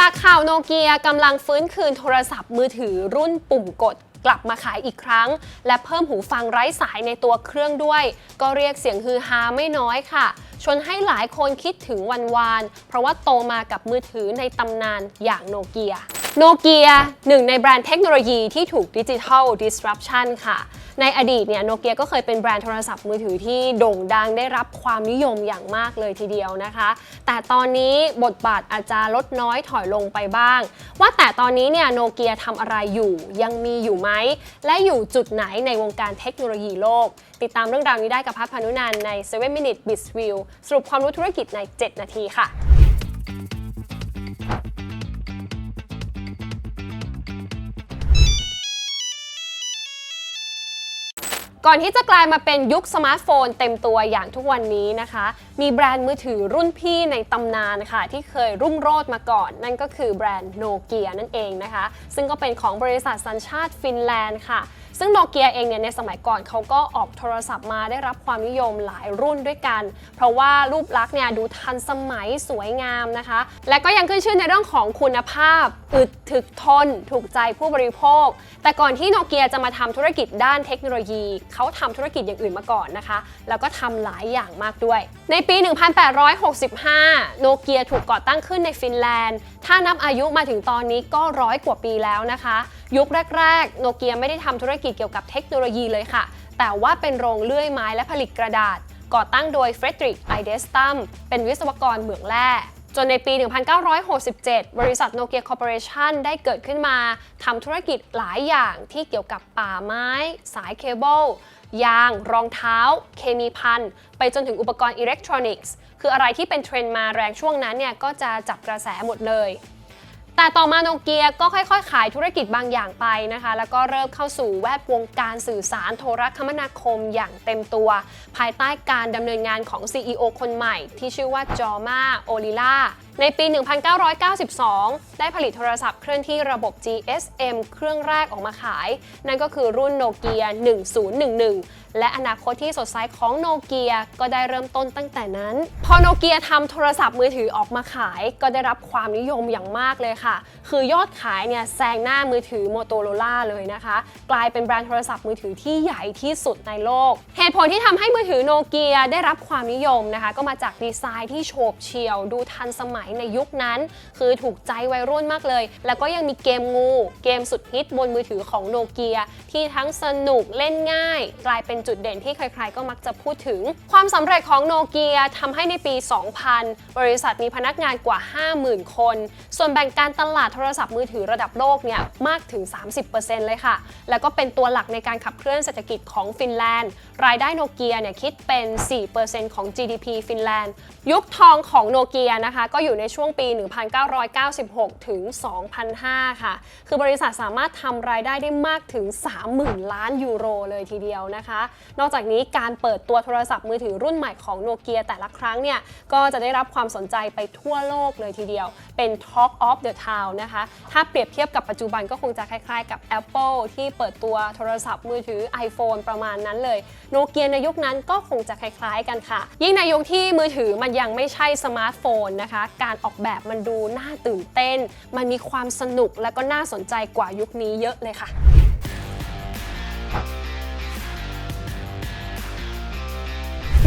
จากข่าวโนเกียกำลังฟื้นคืนโทรศัพท์มือถือรุ่นปุ่มกดกลับมาขายอีกครั้ง และเพิ่มหูฟังไร้สายในตัวเครื่องด้วย ก็เรียกเสียงฮือฮาไม่น้อยค่ะ ชวนให้หลายคนคิดถึงวันวาน เพราะว่าโตมากับมือถือในตำนานอย่างโนเกียโนเกียหนึ่งในแบรนด์เทคโนโลยีที่ถูกดิจิทัล disruption ค่ะ ในอดีตเนี่ยโนเกียก็เคยเป็นแบรนด์โทรศัพท์มือถือที่โด่งดังได้รับความนิยมอย่างมากเลยทีเดียวนะคะ แต่ตอนนี้บทบาทอาจจะลดน้อยถอยลงไปบ้าง ว่าแต่ตอนนี้เนี่ยโนเกียทำอะไรอยู่ยังมีอยู่ไหม และอยู่จุดไหนในวงการเทคโนโลยีโลก ติดตามเรื่องราวนี้ได้กับพัฒพานุนันใน 7 Minute b i z View สรุปความรู้ธุรกิจใน 7 นาทีค่ะ ก่อนที่จะกลายมาเป็นยุคสมาร์ทโฟนเต็มตัวอย่างทุกวันนี้นะคะ มีแบรนด์มือถือรุ่นพี่ในตำนานค่ะ ที่เคยรุ่งโรจน์มาก่อน นั่นก็คือแบรนด์โนเกียนั่นเองนะคะ ซึ่งก็เป็นของบริษัทสัญชาติฟินแลนด์ค่ะ ซึ่งโนเกียเองเนี่ยในสมัยก่อนเขาก็ออกโทรศัพท์มาได้รับความนิยมหลายรุ่นด้วยกัน เพราะว่ารูปลักษณ์เนี่ยดูทันสมัยสวยงามนะคะ และก็ยังขึ้นชื่อในเรื่องของคุณภาพอึดถึกทน ถูกใจผู้บริโภค แต่ก่อนที่โนเกียจะมาทำธุรกิจด้านเทคโนโลยีเขาทำธุรกิจอย่างอื่นมาก่อนนะคะ แล้วก็ทำหลายอย่างมากด้วย ในปี 1865 โนเกียถูกก่อตั้งขึ้นในฟินแลนด์ ถ้านับอายุมาถึงตอนนี้ก็ร้อยกว่าปีแล้วนะคะ ยุคแรก ๆ โนเกียไม่ได้ทำธุรกิจเกี่ยวกับเทคโนโลยีเลยค่ะ แต่ว่าเป็นโรงเลื่อยไม้และผลิตกระดาษ ก่อตั้งโดยเฟรดริกไอเดสตัมเป็นวิศวกรเหมืองแร่ จนในปี 1967 บริษัทโนเกียคอร์ปอเรชันได้เกิดขึ้นมาทำธุรกิจหลายอย่างที่เกี่ยวกับป่าไม้ สายเคเบิลยาง รองเท้า เคมีพันไปจนถึงอุปกรณ์อิเล็กทรอนิกส์ คืออะไรที่เป็นเทรนด์มาแรงช่วงนั้นเนี่ยก็จะจับกระแสหมดเลย แต่ต่อมาโนเกียก็ค่อยๆ ขายธุรกิจบางอย่างไปนะคะ แล้วก็เริ่มเข้าสู่แวดวงการสื่อสารโทรคมนาคมอย่างเต็มตัว ภายใต้การดำเนินงานของ CEO คนใหม่ ที่ชื่อว่าจอมาโอลิล่าในปี 1992 ได้ผลิตโทรศัพท์เคลื่อนที่ระบบ GSM เครื่องแรกออกมาขาย นั่นก็คือรุ่นโนเกีย1011 และอนาคตที่สดใสของโนเกียก็ได้เริ่มต้นตั้งแต่นั้น พอโนเกียทำโทรศัพท์มือถือออกมาขาย ก็ได้รับความนิยมอย่างมากเลยค่ะคือยอดขายเนี่ยแซงหน้ามือถือ Motorola เลยนะคะ กลายเป็นแบรนด์โทรศัพท์มือถือที่ใหญ่ที่สุดในโลก เหตุผลที่ทำให้มือถือโนเกียได้รับความนิยมนะคะ ก็มาจากดีไซน์ที่โฉบเฉี่ยว ดูทันสมัยในยุคนั้น คือถูกใจวัยรุ่นมากเลย แล้วก็ยังมีเกมงู เกมสุดฮิตบนมือถือของโนเกียที่ทั้งสนุกเล่นง่าย กลายเป็นจุดเด่นที่ใครๆก็มักจะพูดถึง ความสำเร็จของโนเกียทำให้ในปี 2000 บริษัทมีพนักงานกว่า 50,000 คน ส่วนแบ่งการตลาดโทรศัพท์มือถือระดับโลกเนี่ยมากถึง 30%เลยค่ะ แล้วก็เป็นตัวหลักในการขับเคลื่อนเศรษฐกิจของฟินแลนด์ รายได้โนเกียเนี่ยคิดเป็น 4%ของ GDP ฟินแลนด์ ยุคทองของโนเกียนะคะ ก็อยู่ในช่วงปี 1996 ถึง 2005 ค่ะ คือบริษัทสามารถทำรายได้ได้มากถึง 30,000 ล้านยูโรเลยทีเดียวนะคะ นอกจากนี้การเปิดตัวโทรศัพท์มือถือรุ่นใหม่ของโนเกียแต่ละครั้งเนี่ยก็จะได้รับความสนใจไปทั่วโลกเลยทีเดียว เป็น Talk of the Town นะคะ ถ้าเปรียบเทียบกับปัจจุบันก็คงจะคล้ายๆ กับ Apple ที่เปิดตัวโทรศัพท์มือถือ iPhone ประมาณนั้นเลย โนเกียในยุคนั้นก็คงจะคล้ายๆกันค่ะ ยิ่งในยุคที่มือถือมันยังไม่ใช่สมาร์ทโฟนนะคะ การออกแบบมันดูน่าตื่นเต้น มันมีความสนุกและก็น่าสนใจกว่ายุคนี้เยอะเลยค่ะ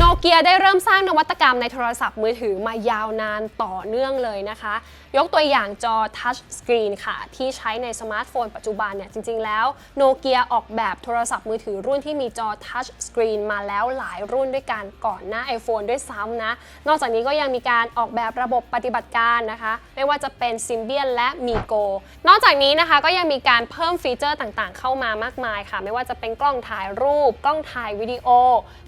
โนเกียได้เริ่มสร้างนวัตกรรมในโทรศัพท์มือถือมายาวนานต่อเนื่องเลยนะคะ ยกตัวอย่างจอทัชสกรีนค่ะ ที่ใช้ในสมาร์ทโฟนปัจจุบันเนี่ยจริง ๆ แล้วโนเกียออกแบบโทรศัพท์มือถือรุ่นที่มีจอทัชสกรีนมาแล้วหลายรุ่นด้วยกันก่อนหน้า iPhone ด้วยซ้ำนะ นอกจากนี้ก็ยังมีการออกแบบระบบปฏิบัติการนะคะ ไม่ว่าจะเป็น Symbian และ MiGo นอกจากนี้นะคะก็ยังมีการเพิ่มฟีเจอร์ต่างๆ เข้ามามากมายค่ะ ไม่ว่าจะเป็นกล้องถ่ายรูป กล้องถ่ายวิดีโอ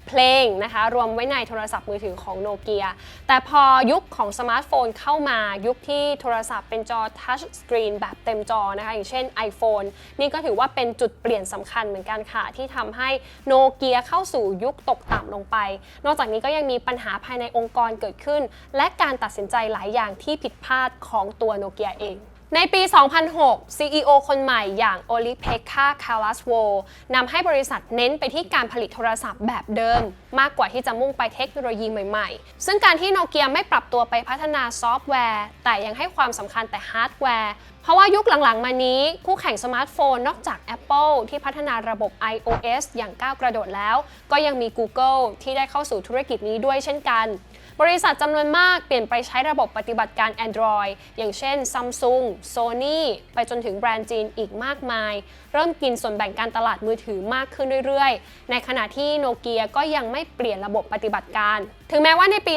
เพลงนะคะรววมไว้ในโทรศัพท์มือถือของโนเกียแต่พอยุคของสมาร์ทโฟนเข้ามายุคที่โทรศัพท์เป็นจอทัชสกรีนแบบเต็มจอนะคะอย่างเช่น iPhone นี่ก็ถือว่าเป็นจุดเปลี่ยนสำคัญเหมือนกันค่ะ ที่ทำให้โนเกียเข้าสู่ยุคตกต่ำลงไป นอกจากนี้ก็ยังมีปัญหาภายในองค์กรเกิดขึ้น และการตัดสินใจหลายอย่างที่ผิดพลาดของตัวโนเกียเอง ในปี 2006 CEO คนใหม่อย่างโอลิเพคคาคาลัสโวนำให้บริษัทเน้นไปที่การผลิตโทรศัพท์แบบเดิม มากกว่าที่จะมุ่งไปเทคโนโลยีใหม่ๆ ซึ่งการที่โนเกียไม่ปรับตัวไปพัฒนาซอฟต์แวร์ แต่ยังให้ความสำคัญแต่ฮาร์ดแวร์ เพราะว่ายุคหลังๆ มานี้ คู่แข่งสมาร์ทโฟนนอกจาก Apple ที่พัฒนาระบบ iOS อย่างก้าวกระโดดแล้ว ก็ยังมี Google ที่ได้เข้าสู่ธุรกิจนี้ด้วยเช่นกัน บริษัทจำนวนมากเปลี่ยนไปใช้ระบบปฏิบัติการ Android อย่างเช่น Samsung, Sony ไปจนถึงแบรนด์จีนอีกมากมาย เริ่มกินส่วนแบ่งการตลาดมือถือมากขึ้นเรื่อยๆ ในขณะที่โนเกียก็ยังไม่เปลี่ยนระบบปฏิบัติการ ถึงแม้ว่าในปี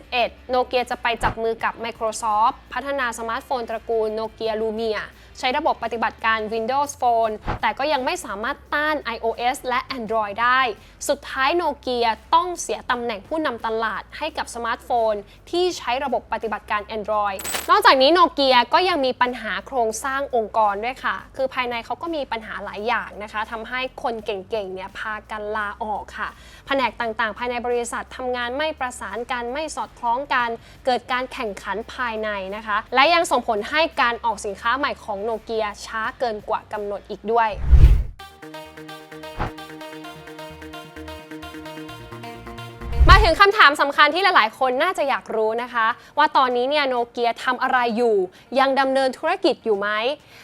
2011 โนเกียจะไปจับมือกับ Microsoft พัฒนาสมาร์ทโฟนตระกูลโนเกีย Lumia ใช้ระบบปฏิบัติการ Windows Phone แต่ก็ยังไม่สามารถต้าน iOS และ Android ได้ สุดท้ายโนเกียต้องเสียตำแหน่งผู้นำตลาดให้กับสมาร์ทโฟน ที่ใช้ระบบปฏิบัติการ Android นอกจากนี้โนเกียก็ยังมีปัญหาโครงสร้างองค์กรด้วยค่ะ คือภายในเขาก็มีปัญหาหลายอย่างนะคะทำให้คนเก่งๆเนี่ยพากันลาออกค่ะ แผนกต่างๆ ภายในบริษัททำงานไม่ประสานกันไม่สอดคล้องกัน เกิดการแข่งขันภายในนะคะ และยังส่งผลให้การออกสินค้าใหม่ของโนเกียช้าเกินกว่ากำหนดอีกด้วย ถึงคำถามสำคัญที่หลายๆ คนน่าจะอยากรู้นะคะ ว่าตอนนี้เนี่ยโนเกียทำอะไรอยู่ ยังดำเนินธุรกิจอยู่ไหม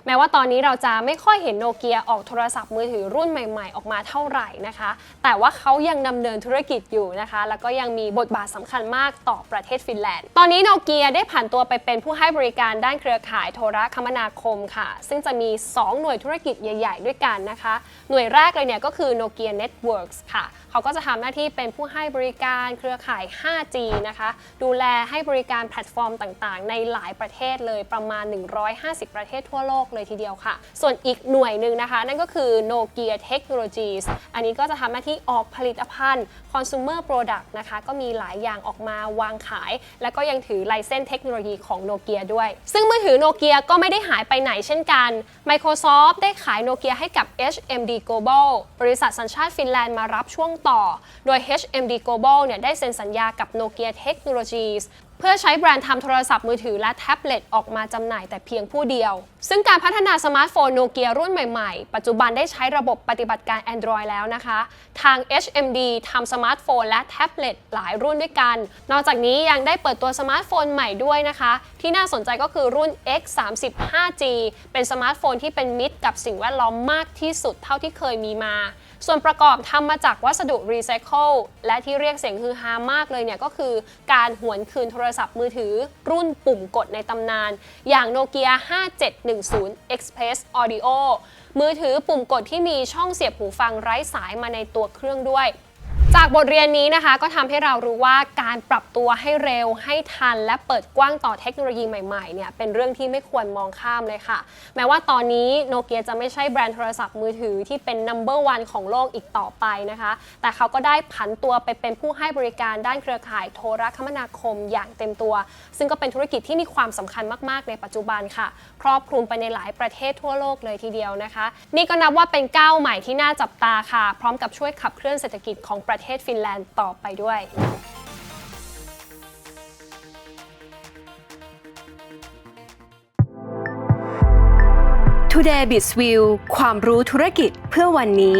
แม้ว่าตอนนี้เราจะไม่ค่อยเห็นโนเกียออกโทรศัพท์มือถือรุ่นใหม่ๆ ออกมาเท่าไหร่นะคะ แต่ว่าเขายังดำเนินธุรกิจอยู่นะคะ แล้วก็ยังมีบทบาทสำคัญมากต่อประเทศฟินแลนด์ ตอนนี้โนเกียได้ผ่านตัวไปเป็นผู้ให้บริการด้านเครือข่ายโทรคมนาคมค่ะ ซึ่งจะมี 2 หน่วยธุรกิจใหญ่ ๆ ด้วยกันนะคะ หน่วยแรกเลยเนี่ยก็คือ Nokia Networks ค่ะ เขาก็จะทำหน้าที่เป็นผู้ให้บริการเครือข่าย 5G นะคะ ดูแลให้บริการแพลตฟอร์มต่างๆ ในหลายประเทศเลยประมาณ 150 ประเทศทั่วโลกเลยทีเดียวค่ะ ส่วนอีกหน่วยหนึ่งนะคะ นั่นก็คือ Nokia Technologies อันนี้ก็จะทำหน้าที่ออกผลิตภัณฑ์ consumer product นะคะ ก็มีหลายอย่างออกมาวางขาย แล้วก็ยังถือไลเซนส์เทคโนโลยีของโนเกียด้วย ซึ่งมือถือโนเกียก็ไม่ได้หายไปไหนเช่นกัน Microsoft ได้ขายโนเกียให้กับ HMD Global บริษัทสัญชาติฟินแลนด์มารับช่วงต่อ โดย HMD Global เนี่ยได้เซ็นสัญญากับ Nokia Technologies เพื่อใช้แบรนด์ทำโทรศัพท์มือถือและแท็บเล็ตออกมาจำหน่ายแต่เพียงผู้เดียว ซึ่งการพัฒนาสมาร์ทโฟนโนเกียรุ่นใหม่ๆ ปัจจุบันได้ใช้ระบบปฏิบัติการ Android แล้วนะคะ ทาง HMD ทำสมาร์ทโฟนและแท็บเล็ตหลายรุ่นด้วยกัน นอกจากนี้ยังได้เปิดตัวสมาร์ทโฟนใหม่ด้วยนะคะ ที่น่าสนใจก็คือรุ่น X 3 5G เป็นสมาร์ทโฟนที่เป็นมิตรกับสิ่งแวดล้อมมากที่สุดเท่าที่เคยมีมา ส่วนประกอบทำมาจากวัสดุรีไซเคิลและที่เรียกเสียงฮือฮามากเลยเนี่ยก็คือการหวนคืนโทรศัพท์มือถือ รุ่นปุ่มกดในตำนาน อย่างโนเกีย5710 Express Audio มือถือปุ่มกดที่มีช่องเสียบหูฟังไร้สายมาในตัวเครื่องด้วย จากบทเรียนนี้นะคะก็ทำให้เรารู้ว่าการปรับตัวให้เร็วให้ทัน และเปิดกว้างต่อเทคโนโลยีใหม่ๆเนี่ยเป็นเรื่องที่ไม่ควรมองข้ามเลยค่ะ แม้ว่าตอนนี้โนเกียจะไม่ใช่แบรนด์โทรศัพท์มือถือที่เป็น number one ของโลกอีกต่อไปนะคะ แต่เขาก็ได้ผันตัวไปเป็นผู้ให้บริการด้านเครือข่ายโทรคมนาคมอย่างเต็มตัว ซึ่งก็เป็นธุรกิจที่มีความสำคัญมากๆ ในปัจจุบันค่ะ ครอบคลุมไปในหลายประเทศทั่วโลกเลยทีเดียวนะคะ นี่ก็นับว่าเป็นก้าวใหม่ที่น่าจับตาค่ะ พร้อมกับช่วยขับเคลื่อนเศรษฐกิจของประเทศฟินแลนด์ต่อไปด้วยทูเดย์บิสวิวความรู้ธุรกิจเพื่อวันนี้